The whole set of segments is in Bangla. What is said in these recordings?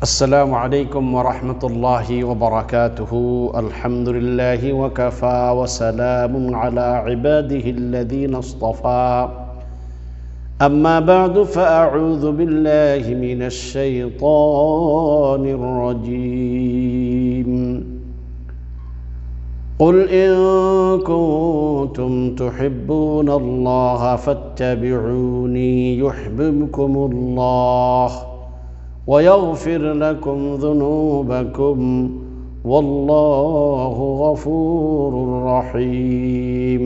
السلام عليكم ورحمة الله وبركاته. الحمد لله وكفى وسلام على عباده الذين اصطفى. أما بعد فأعوذ بالله من الشيطان الرجيم. قل إن كنتم تحبون الله فاتبعوني يحببكم الله. ويغفر لكم ذنوبكم والله غفور رحيم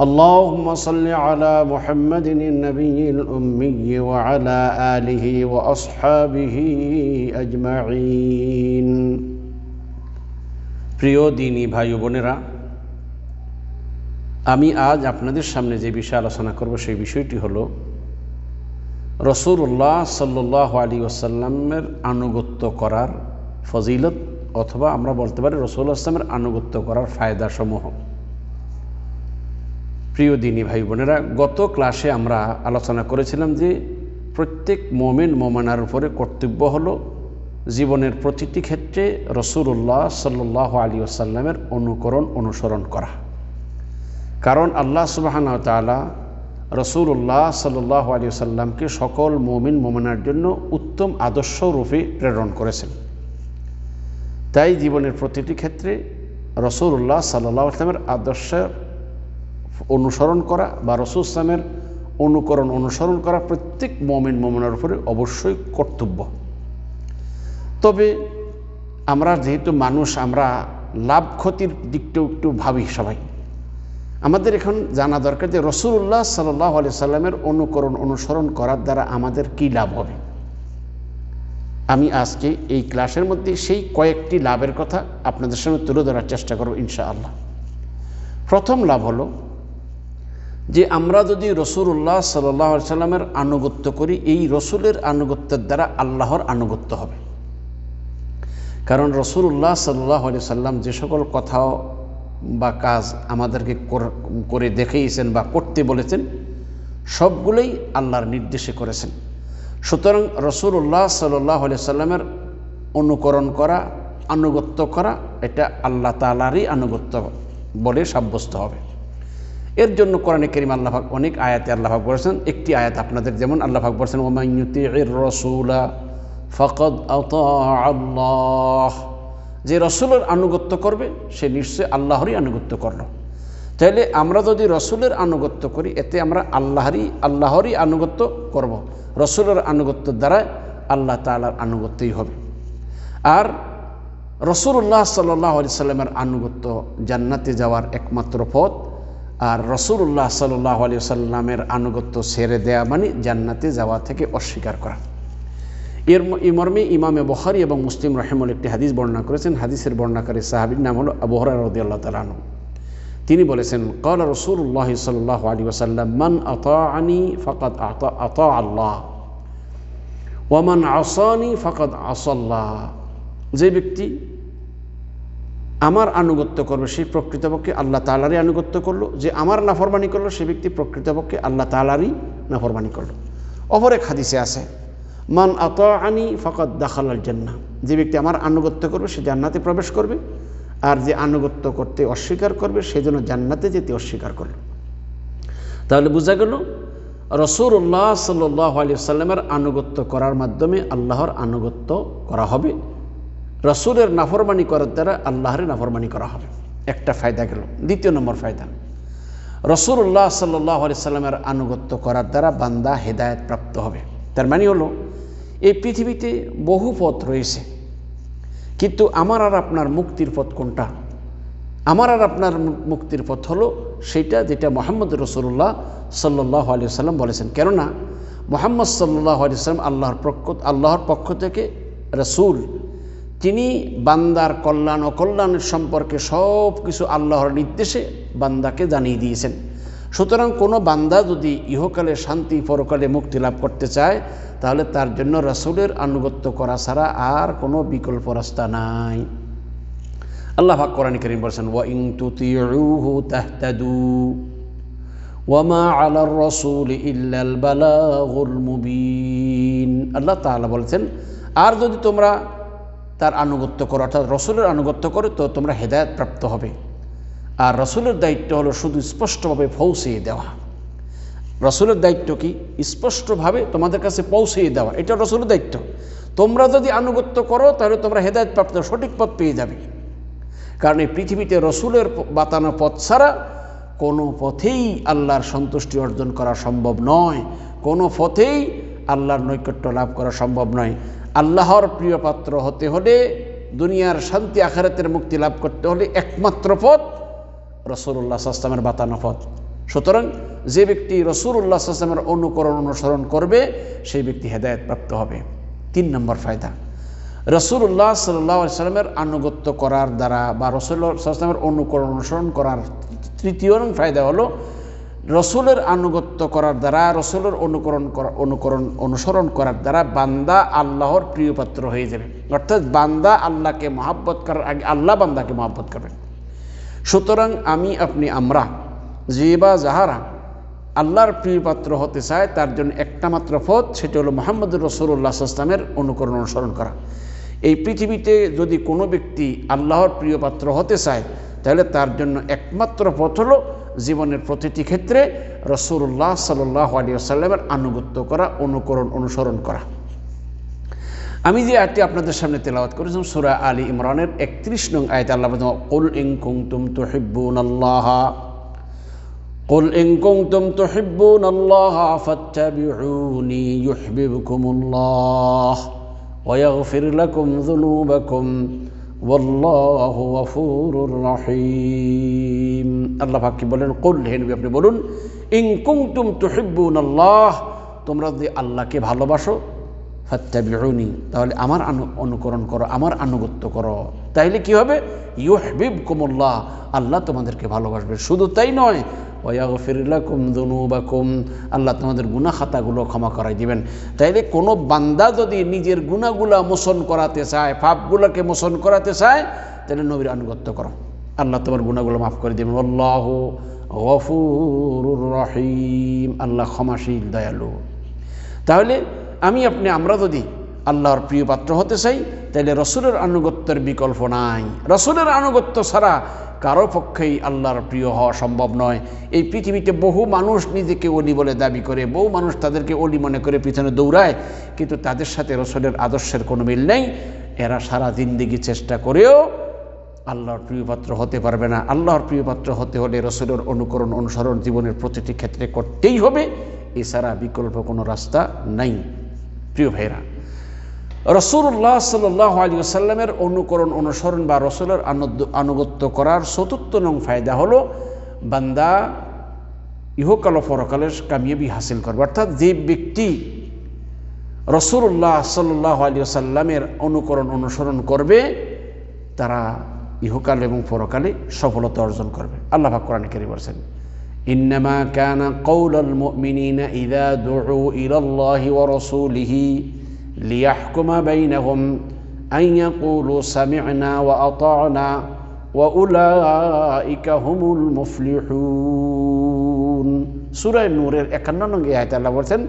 اللهم صل على محمد النبي الأمي وعلى آله وأصحابه أجمعين প্রিয় দিনী ভাই ও বোনেরা আমি আজ আপনাদের সামনে যে বিষয়ে আলোচনা করব সেই বিষয়টি হলো রসুল্লাহ সাল্লাহ আলী ওসাল্লামের আনুগত্য করার ফজিলত অথবা আমরা বলতে পারি রসুল আসলামের আনুগত্য করার ফায়দাসমূহ। প্রিয় দিনী ভাই বোনেরা, গত ক্লাসে আমরা আলোচনা করেছিলাম যে প্রত্যেক মোমেন, মোমানার উপরে কর্তব্য হলো জীবনের প্রতিটি ক্ষেত্রে রসুল্লাহ সাল্লাহ আলী আসাল্লামের অনুকরণ, অনুসরণ করা। কারণ আল্লাহ সুবাহান তালা রসুল্লাহ সাল্লাহ আলী সাল্লামকে সকল মোমিন, মোমেনার জন্য উত্তম আদর্শ রূপে প্রেরণ করেছেন। তাই জীবনের প্রতিটি ক্ষেত্রে রসুল্লাহ সাল্লাহ আসলামের আদর্শের অনুসরণ করা বা রসুল ইসলামের অনুকরণ, অনুসরণ করা প্রত্যেক মোমিন, মোমনার উপরে অবশ্যই কর্তব্য। তবে আমরা যেহেতু মানুষ, আমরা লাভ ক্ষতির দিকটাও একটু ভাবি সবাই। আমাদের এখন জানা দরকার যে রসুল্লাহ সাল্লাহ আলি সাল্লামের অনুকরণ, অনুসরণ করার দ্বারা আমাদের কি লাভ হবে? আমি আজকে এই ক্লাসের মধ্যে সেই কয়েকটি লাভের কথা আপনাদের সামনে তুলে ধরার চেষ্টা করব ইনশাআল্লাহ। প্রথম লাভ হলো যে আমরা যদি রসুল্লাহ সাল্লাহ সাল্লামের আনুগত্য করি, এই রসুলের আনুগত্যের দ্বারা আল্লাহর আনুগত্য হবে। কারণ রসুল্লাহ সাল্লাহ সাল্লাম যে সকল কথাও বা কাজ আমাদেরকে করে দেখিয়েছেন বা করতে বলেছেন, সবগুলোই আল্লাহর নির্দেশে করেছেন। সুতরাং রসুল্লাহ সাল্লাহ সাল্লামের অনুকরণ করা, আনুগত্য করা, এটা আল্লাহ তালারই আনুগত্য বলে সাব্যস্ত হবে। এর জন্য কোরআনে করিম আল্লাহাক অনেক আয়াতে আল্লাহাক বলেছেন। একটি আয়াত আপনাদের যেমন আল্লাহাক বলেছেন ওমাইনুতি রসুলা ফকদ আল্লাহ। যে রসুলের আনুগত্য করবে, সে নিশ্চয়ই আল্লাহরই আনুগত্য করল। তাইলে আমরা যদি রসুলের আনুগত্য করি, এতে আমরা আল্লাহরই আল্লাহরই আনুগত্য করব। রসুলের আনুগত্যের দ্বারা আল্লাহ তালার আনুগত্যই হবে। আর রসুল্লাহ সাল্লাহ আলি সাল্লামের আনুগত্য জান্নাতে যাওয়ার একমাত্র পথ, আর রসুল্লাহ সাল্লাহ আলি সাল্লামের আনুগত্য ছেড়ে দেয়া মানে জান্নাতে যাওয়া থেকে অস্বীকার করা। এর এই মর্মে ইমামে বখারি এবং মুসলিম রহেমুল একটি হাদিস বর্ণনা করেছেন। হাদিসের বর্ণাকারী সাহাবির নাম হল আবহরা রদি আল্লাহ তালানু তিনি বলেছেন, কল রসুল্লাহ সাল্লাহ আলী ওসাল্লাম মান আনি ফকত আত আল্লাহ ওয়ামান আসানি ফকত আসল্লাহ। যে ব্যক্তি আমার আনুগত্য করবে, সেই প্রকৃতপক্ষে আল্লাহ তালারই আনুগত্য করল। যে আমার নাফরমানি করল, সে ব্যক্তি প্রকৃতপক্ষে আল্লাহ তালারই নাফরমানি করল। অপর এক হাদিসে আছে মান আত আনি ফকত দাখালাল জান্না যে ব্যক্তি আমার আনুগত্য করবে, সে জান্নাতে প্রবেশ করবে। আর যে আনুগত্য করতে অস্বীকার করবে, সে যেন জান্নাতে যেতে অস্বীকার করল তাহলে বোঝা গেল রসুল্লাহ সাল্লাহ আলি সাল্লামের আনুগত্য করার মাধ্যমে আল্লাহর আনুগত্য করা হবে। রসুলের নাফরমানি করার দ্বারা আল্লাহরের নাফরমানি করা হবে। একটা ফায়দা গেল। দ্বিতীয় নম্বর ফায়দা রসুল্লাহ সাল্লাহ আলি সাল্লামের আনুগত্য করার দ্বারা বান্দা হেদায়ত প্রাপ্ত হবে। তার মানে হলো এই পৃথিবীতে বহু পথ রয়েছে। কিন্তু আমার আর আপনার মুক্তির পথ কোনটা? আমার আর আপনার মুক্তির পথ হলো সেইটা যেটা মোহাম্মদ রসুল্লাহ সাল্লাহ আলি সাল্লাম বলেছেন। কেননা মোহাম্মদ সাল্লাহ আলি সাল্লাম আল্লাহর পক্ষ আল্লাহর পক্ষ থেকে রসুল, তিনি বান্দার কল্যাণ অকল্যাণের সম্পর্কে সব কিছু আল্লাহর নির্দেশে বান্দাকে জানিয়ে দিয়েছেন। সুতরাং কোনো বান্দা যদি ইহকালে শান্তি, পরকালে মুক্তি লাভ করতে চায়, তাহলে তার জন্য রসুলের আনুগত্য করা ছাড়া আর কোনো বিকল্প রাস্তা নাই। আল্লাহ ভাগ কোরআন করিম বলছেন, ওয়া ইং তুতিউহু তাহতাদু ওয়ামা আলার রসুল ইল্লাল মুবিন। আল্লাহ তাআলা বলছেন, আর যদি তোমরা তার আনুগত্য করো, অর্থাৎ রসুলের আনুগত্য করো, তো তোমরা হেদায়ত প্রাপ্ত হবে। আর রসুলের দায়িত্ব হলো শুধু স্পষ্টভাবে পৌঁছিয়ে দেওয়া। রসুলের দায়িত্ব কি? স্পষ্টভাবে তোমাদের কাছে পৌঁছিয়ে দেওয়া। এটা রসুলের দায়িত্ব। তোমরা যদি আনুগত্য করো, তাহলে তোমরা হেদায়ত প্রাপ্ত সঠিক পথ পেয়ে যাবে। কারণ এই পৃথিবীতে রসুলের বাতানো পথ ছাড়া কোনো পথেই আল্লাহর সন্তুষ্টি অর্জন করা সম্ভব নয়। কোনো পথেই আল্লাহর নৈকট্য লাভ করা সম্ভব নয়। আল্লাহর প্রিয় পাত্র হতে হলে, দুনিয়ার শান্তি আখারাতের মুক্তি লাভ করতে হলে একমাত্র পথ রসুল্লাহ সাস্তামের বাতানো পথ সুতরাং যে ব্যক্তি রসুল্লাহ সাস্তামের অনুকরণ অনুসরণ করবে, সেই ব্যক্তি হেদায়ত প্রাপ্ত হবে। তিন নম্বর ফায়দা, রসুল্লাহ সাল্লাহ সাল্লামের আনুগত্য করার দ্বারা বা রসুল্লাহ সাল্লামের অনুকরণ অনুসরণ করার তৃতীয় ফায়দা হলো, রসুলের আনুগত্য করার দ্বারা, রসুলের অনুকরণ করা, অনুকরণ অনুসরণ করার দ্বারা বান্দা আল্লাহর প্রিয় পাত্র হয়ে যাবে। অর্থাৎ বান্দা আল্লাহকে মহাব্বত করার আগে, আল্লাহ বান্দাকে মহাব্বত করবেন সুতরাং আমি আপনি আমরা, যে বা যাহারা আল্লাহর প্রিয় পাত্র হতে চায়, তার জন্য একটা মাত্র পথ, সেটি হলো মোহাম্মদ রসুল্লাহ আসলামের অনুকরণ অনুসরণ করা। এই পৃথিবীতে যদি কোনো ব্যক্তি আল্লাহর প্রিয় পাত্র হতে চায়, তাহলে তার জন্য একমাত্র পথ হলো জীবনের প্রতিটি ক্ষেত্রে রসুল্লাহ সাল্লাহ আলী আসাল্লামের আনুগত্য করা, অনুকরণ অনুসরণ করা। আমি যে আয়টি আপনাদের সামনে তেলাওয়াত করেছিলাম সুরা আলী ইমরানের একত্রিশ নং আয়ত আল্লাহ কুল ইং কুংতুম তুহিব্বুন আল্লাহ قل إن كنتم تحبون الله فاتبعوني يحببكم الله ويغفر لكم ذنوبكم والله غفور رحيم আল্লাহ পাক বলেন কুল হে নবী আপনি বলুন ইন কুনতুম তুহিব্বুন আল্লাহ তোমরা যদি আল্লাহকে ভালোবাসো ফাত্তাবিউনি, তাহলে আমার অনুকরণ করো, আমার আনুগত্য করো। তাইলে কি হবে? ইউহবিব কুমুল্লাহ আল্লাহ তোমাদেরকে ভালোবাসবে। শুধু তাই নয় ওয়াগ ফিরিল্লা কুম দুনু বা দুনুবাকুম, আল্লাহ তোমাদের গুনাহ খাতাগুলো ক্ষমা করাই দিবেন। তাইলে কোনো বান্দা যদি নিজের গুণাগুলা মোচন করাতে চায়, পাপগুলোকে মোচন করাতে চায় তাহলে নবীর আনুগত্য করো। আল্লাহ তোমার গুণাগুলো মাফ করে দেবেন। আল্লাহ গফুর রহিম, আল্লাহ ক্ষমাশীল, দয়ালু। তাহলে আমি আপনি, আমরা যদি আল্লাহর প্রিয় পাত্র হতে চাই তাহলে রসুলের আনুগত্যের বিকল্প নাই। রসুলের আনুগত্য ছাড়া কারও পক্ষেই আল্লাহর প্রিয় হওয়া সম্ভব নয়। এই পৃথিবীতে বহু মানুষ নিজেকে অলি বলে দাবি করে, বহু মানুষ তাদেরকে অলি মনে করে পিছনে দৌড়ায়, কিন্তু তাদের সাথে রসুলের আদর্শের কোনো মিল নেই। এরা সারা জিন্দিগি চেষ্টা করেও আল্লাহর প্রিয়পাত্র হতে পারবে না। আল্লাহর প্রিয়পাত্র হতে হলে রসুলের অনুকরণ অনুসরণ জীবনের প্রতিটি ক্ষেত্রে করতেই হবে। এছাড়া বিকল্প কোনো রাস্তা নাই। প্রিয় ভাইরা রসুল্লাহ সাল্লাহ আলী আসাল্লামের অনুকরণ অনুসরণ বা রসুলের আনুগত্য করার চতুর্থ নং ফায়দা হলো, বান্দা ইহকাল পরকালের কামিয়াবি হাসিল করবে। অর্থাৎ যে ব্যক্তি রসুল্লাহ সাল্লাহ আলী আসাল্লামের অনুকরণ অনুসরণ করবে, তারা ইহকাল এবং পরকালে সফলতা অর্জন করবে। আল্লাহ কোরআন কেরি বলছেন إنما كان قول المؤمنين إذا دعوا إلى الله ورسوله ليحكم بينهم أن يقولوا سمعنا وأطعنا وأولئك هم المفلحون سورة النور একান্ন নং আয়াতে আল্লাহ বলছেন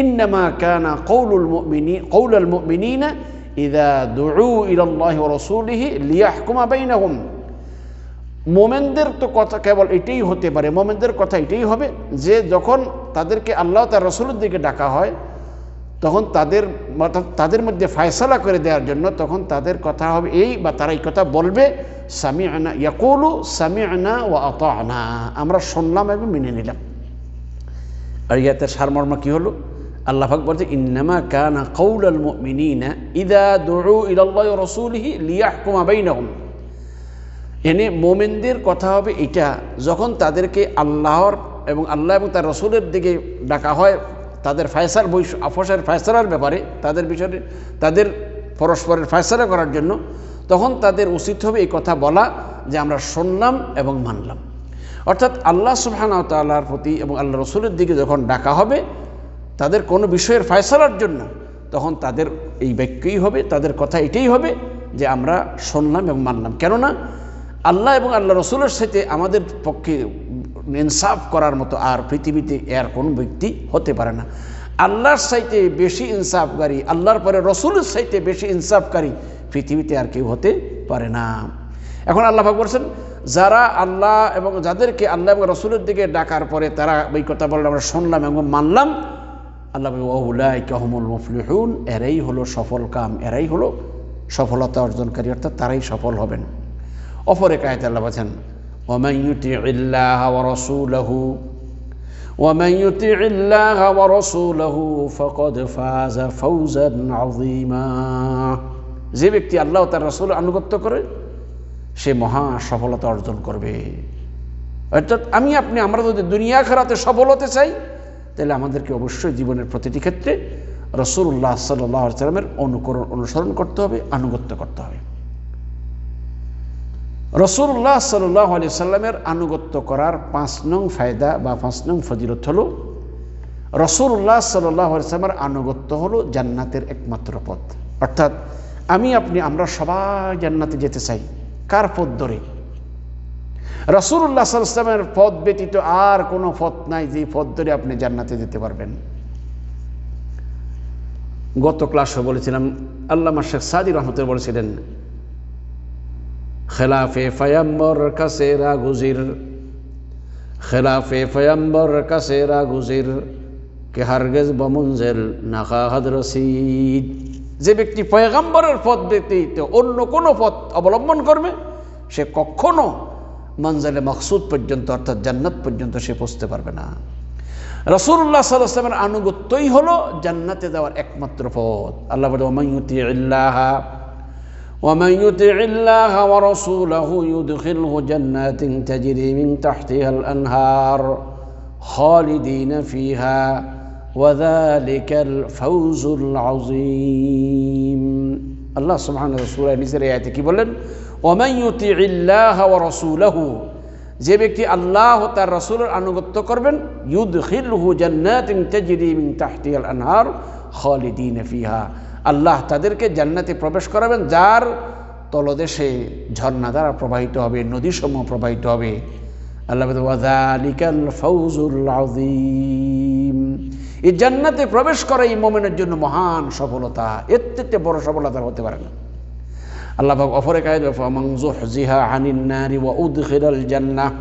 إنما كان قول المؤمنين قول المؤمنين إذا دعوا إلى الله ورسوله ليحكم بينهم মোমেনদের তো কথা কেবল এটাই হতে পারে, মোমেনদের কথা এটাই হবে যে যখন তাদেরকে আল্লাহ তার রসুলের দিকে ডাকা হয়, তখন তাদের তাদের মধ্যে ফায়সলা করে দেওয়ার জন্য তখন তাদের কথা হবে এই বা তারা এই কথা বলবে সামি আনা ইয়াকুলু সামি আনা ও আত আনা আমরা শুনলাম এবং মেনে নিলাম। আর ইয়াতে সারমর্ম কী হলো? আল্লাহ পাক বলছে, ইন্নামা কানা কৌলাল মুমিনিনা ইদা দুউ ইলাল্লাহি ওয়া রাসূলিহি লিয়াহকুমা বাইনাহুম। এনে মোমেনদের কথা হবে এটা। যখন তাদেরকে আল্লাহর এবং আল্লাহ এবং তার রসুলের দিকে ডাকা হয়, তাদের ফায়সার বৈশ আফসের ফায়সালার ব্যাপারে, তাদের বিষয়ে, তাদের পরস্পরের ফায়সালা করার জন্য, তখন তাদের উচিত হবে এই কথা বলা যে আমরা শুনলাম এবং মানলাম। অর্থাৎ আল্লাহ সুবহানাহু তাআলার প্রতি এবং আল্লাহ রসুলের দিকে যখন ডাকা হবে, তাদের কোনো বিষয়ের ফায়সালার জন্য, তখন তাদের এই বাক্যই হবে, তাদের কথা এটাই হবে যে আমরা শুনলাম এবং মানলাম। কেননা আল্লাহ এবং আল্লাহ রসুলের সাথে আমাদের পক্ষে ইনসাফ করার মতো আর পৃথিবীতে এর কোনো ব্যক্তি হতে পারে না। আল্লাহর সাইতে বেশি ইনসাফকারী, আল্লাহর পরে রসুলের সাইতে বেশি ইনসাফকারী পৃথিবীতে আর কেউ হতে পারে না। এখন আল্লাহ বলছেন, যারা আল্লাহ এবং যাদেরকে আল্লাহ এবং রসুলের দিকে ডাকার পরে তারা ওই কথা বললে আমরা শুনলাম এবং মানলাম, আল্লাহ ওহুলাই কাহমুল মুফলিহুন এরাই হলো সফল কাম, এরাই হলো সফলতা অর্জনকারী, অর্থাৎ তারাই সফল হবেন। অপরে কায়তে আল্লাহ বলছেন ومن يطع الله ورسوله ومن يطع الله ورسوله فقد فاز فوزا عظيما যে ব্যক্তি আল্লাহ তার রসুল আনুগত্য করে সে মহা সফলতা অর্জন করবে অর্থাৎ আমি আপনি আমরা যদি দুনিয়া খারাতে সফল হতে চাই তাহলে আমাদেরকে অবশ্যই জীবনের প্রতিটি ক্ষেত্রে রসুল্লাহ সাল্লাহ সাল্লামের অনুকরণ অনুসরণ করতে হবে আনুগত্য করতে হবে রসুল্লাহ সাল্লাহ আলি সাল্লামের আনুগত্য করার পাঁচ নং ফায়দা বা পাঁচ নং ফজিলত হলো, রসুল্লাহ সাল্লাহ সাল্লামের আনুগত্য হলো জান্নাতের একমাত্র পথ। অর্থাৎ আমি, আপনি, আমরা সবাই জান্নাতে যেতে চাই। কার পথ ধরে? রসুল্লাহ সাল্লামের পথ ব্যতীত আর কোনো পথ নাই যে পথ ধরে আপনি জান্নাতে যেতে পারবেন। গত ক্লাসে বলেছিলাম, আল্লামা শেখ সাদি রহমতের বলেছিলেন খেলাফে ফয়াম্বর কাছে গুজির খেলাফে ফয়াম্বর কাছে গুজির কে হারগেজ বমঞ্জেল নাকা হাদ রসিদ যে ব্যক্তি পয়গাম্বরের পথ ব্যতীত অন্য কোনো পথ অবলম্বন করবে, সে কখনো মঞ্জেলে মকসুদ পর্যন্ত অর্থাৎ জান্নাত পর্যন্ত সে পৌঁছতে পারবে না। রসুল্লাহ সাল্লামের আনুগত্যই হলো জান্নাতে যাওয়ার একমাত্র পথ। আল্লাহ ইল্লাহ ومن يطع الله ورسوله يدخله جنات تجري من تحتها الانهار خالدين فيها وذلك الفوز العظيم الله سبحانه وتعالى নিজের আয়াতে কি বলেন ومن يطع الله ورسوله যে ব্যক্তি আল্লাহ তার রসুলের আনুগত্য করবেন ইউদখিলহু জান্নাতিন তাজরি মিন তাহতিহাল আনহার খালিদিন ফিহা আল্লাহ তাদেরকে জান্নাতে প্রবেশ করাবেন, যার তলদেশে ঝর্ণা দ্বারা প্রবাহিত হবে, নদীসমূহ প্রবাহিত হবে। আল্লাহ ওয়াজালিকাল ফৌজুল আযীম। এই জান্নাতে প্রবেশ করা এই মোমেনের জন্য মহান সফলতা, এর থেকে বড় সফলতা হতে পারে না। আল্লাহ অপরে কায়দ যুহজিহা আনিন নারি ওয়া উদখিলাল জান্নাহ।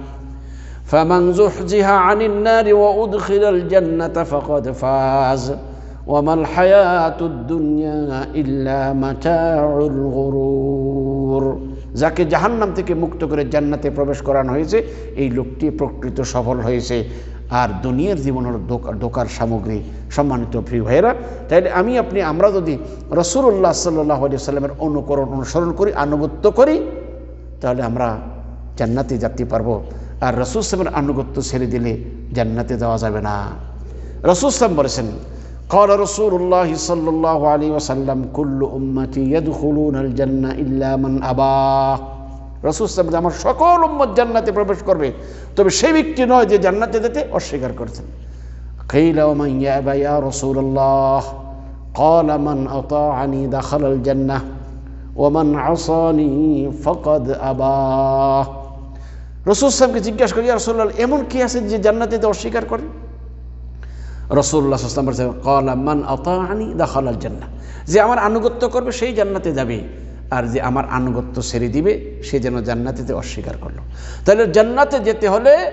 যুহজিহা আনিন নারি ওয়া উদখিলাল জান্নাতা ফাকাদ ফাজ। وما الحياة الدنيا إلا متاع الغرور যাকে জাহান্নাম থেকে মুক্ত করে জান্নাতে প্রবেশ করানো হয়েছে এই লোকটি প্রকৃত সফল হয়েছে আর দুনিয়ার জীবন হল দোকার সামগ্রী সম্মানিত প্রিয় ভাইয়েরা তাইলে আমি আপনি আমরা যদি রসুল্লাহ সাল্লাহ সাল্লামের অনুকরণ অনুসরণ করি আনুগত্য করি তাহলে আমরা জান্নাতে যেতে পারবো আর রসুল সালামের আনুগত্য ছেড়ে দিলে জান্নাতে দেওয়া যাবে না রসুল সালাম বলেছেন قال رسول الله صلى الله عليه وسلم كل أمتي يدخلون الجنة إلا من أبى রসুল সাহেব আমার সকল উম্মত জান্নাতে প্রবেশ করবে তবে সেই ব্যক্তি নয় যে জান্নাতে যেতে অস্বীকার করেছেন قيل ومن يأبى يا رسول الله قال من أطاعني دخل الجنة ومن عصاني فقد أبى রসুল সাহেবকে জিজ্ঞাসা করি রসুল্লাহ এমন কি আছে যে জান্নাতে অস্বীকার করে রসুল্লাহ আসলাম বলছে কলামান আতাহানি দাখালাল জান্না যে আমার আনুগত্য করবে সেই জান্নাতে যাবে। আর যে আমার আনুগত্য ছেড়ে দিবে, সে যেন জান্নাতেতে অস্বীকার করল। তাহলে জান্নাতে যেতে হলে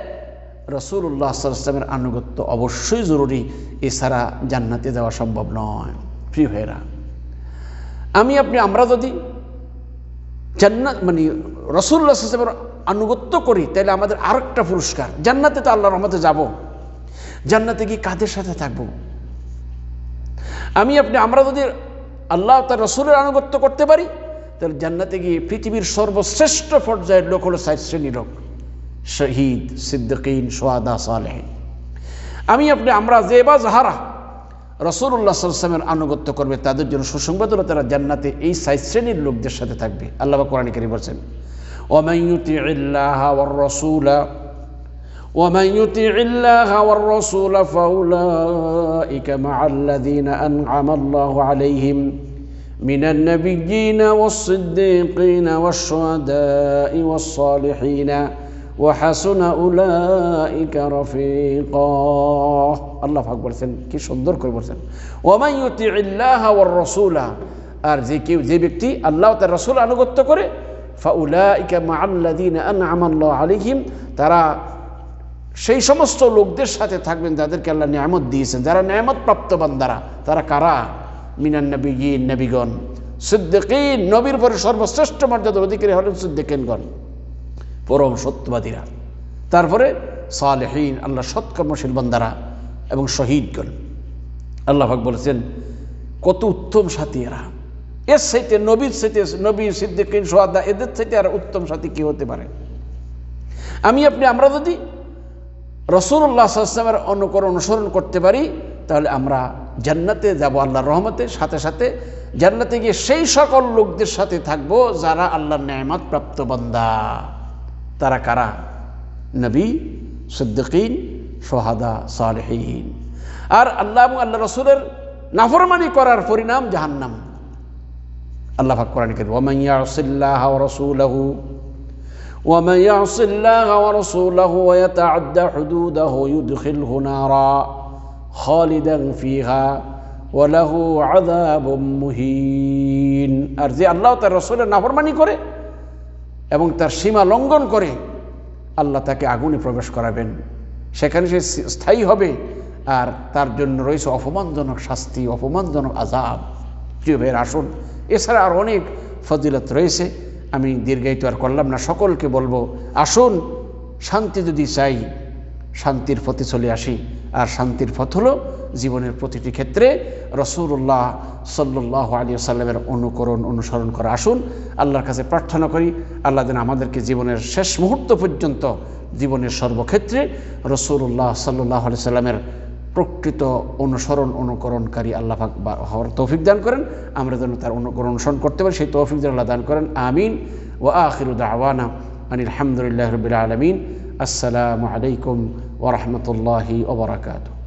রসুল্লাহ আসলামের আনুগত্য অবশ্যই জরুরি। এছাড়া জান্নাতে যাওয়া সম্ভব নয়। প্রিয় ভাইরা আমি, আপনি, আমরা যদি জান্নাত মানে রসুল্লাহ আসলামের আনুগত্য করি, তাহলে আমাদের আরেকটা পুরস্কার, জান্নাতে তো আল্লাহ রহমতে যাব। জান্নাতে গিয়ে কাদের সাথে থাকব? আমি আপনি, আমরা যদি আল্লাহ তার রসুলের আনুগত্য করতে পারি, তাহলে জান্নাতে গিয়ে পৃথিবীর সর্বশ্রেষ্ঠ পর্যায়ের লোক হলো সাইড শ্রেণি লোক। শহীদ, সিদ্দিকিন সোয়াদা সালেহ আমি আপনি, আমরা যে বা যাহারা রসুল্লাহ সাল্লামের আনুগত্য করবে, তাদের জন্য সুসংবাদ হলো তারা জান্নাতে এই সাইড শ্রেণির লোকদের সাথে থাকবে। আল্লাহ কোরআন কারি বলছেন ওমাইয়ুতি ইল্লাহ রসুলা ومن يطع الله والرسول فأولئك مع الذين أنعم الله عليهم من النبيين والصديقين والشهداء والصالحين وحسن أولئك رفيقا আল্লাহ পাক বলছেন কি সুন্দর করে বলছেন ওমান ইউতিল্লাহ ওয়ার রাসূলা আর যে কেউ যে ব্যক্তি আল্লাহ তার রাসূল আনুগত্য করে ফাউলাইকা মাআল্লাযীনা আনআমা আল্লাহু আলাইহিম তারা সেই সমস্ত লোকদের সাথে থাকবেন যাদেরকে আল্লাহ নিয়ামত দিয়েছেন। যারা নিয়ামত প্রাপ্ত বান্দারা, তারা কারা? মিনান নবীন নবীগণ, সিদ্দিকিন নবীর পরে সর্বশ্রেষ্ঠ মর্যাদার অধিকারী হলেন সিদ্দিকিনগণ, পরম সত্যবাদীরা। তারপরে সালেহীন আল্লাহ সৎকর্মশীল বান্দারা এবং শহীদগণ। আল্লাহ পাক বলেছেন, কত উত্তম সাথী এরা। এর সাথে নবীর সাথে নবী সিদ্দিকিন, সোহাদা, এদের সাথে আর উত্তম সাথী কি হতে পারে? আমি আপনি, আমরা যদি রসুল্লাহ আসলামের অনুকরণ অনুসরণ করতে পারি, তাহলে আমরা জান্নাতে যাব আল্লাহর রহমতে। সাথে সাথে জান্নাতে গিয়ে সেই সকল লোকদের সাথে থাকব যারা আল্লাহর ন্যায়মত প্রাপ্ত বান্দা। তারা কারা? নবী, সিদ্দিকিন সোহাদা সালেহীন। আর আল্লাহ আল্লাহ রসুলের নাফরমানি করার পরিণাম জাহান্নাম। আল্লাহ কেন ওমাইয়া রসুল্লাহ রসুলহু ومن يعص الله ورسوله ويتعد حدوده يدخله نارا خالدا فيها وله عذاب مهين আর যে আল্লাহ তার রসুলের নাফরমানি করে এবং তার সীমা লঙ্ঘন করে আল্লাহ তাকে আগুনে প্রবেশ করাবেন সেখানে সে স্থায়ী হবে আর তার জন্য রয়েছে অপমানজনক শাস্তি অপমানজনক আজাব প্রিয় ভাইয়ের আসুন এছাড়া আর অনেক ফজিলত রয়েছে আমি দীর্ঘায়িত আর করলাম না। সকলকে বলব, আসুন, শান্তি যদি চাই, শান্তির পথে চলে আসি। আর শান্তির পথ হলো জীবনের প্রতিটি ক্ষেত্রে রসুল্লাহ সাল্লাহ আলী সাল্লামের অনুকরণ, অনুসরণ করা। আসুন, আল্লাহর কাছে প্রার্থনা করি, আল্লাহ যেন আমাদেরকে জীবনের শেষ মুহূর্ত পর্যন্ত, জীবনের সর্বক্ষেত্রে রসুল্লাহ সাল্লাহ আলি সাল্লামের প্রকৃত অনুসরণ, অনুকরণকারী আল্লাহ হওয়ার তৌফিক দান করেন। আমরা যেন তার অনুকরণ অনুসরণ করতে পারি, সেই তৌফিক যেন আল্লাহ দান করেন। আমিন। ও আখিরুদ্দাওয়ানা আনিল আলহামদুলিল্লাহ রবিল আলমিন। আসসালামু আলাইকুম ওরহমতুল্লাহি ওবরাকাতু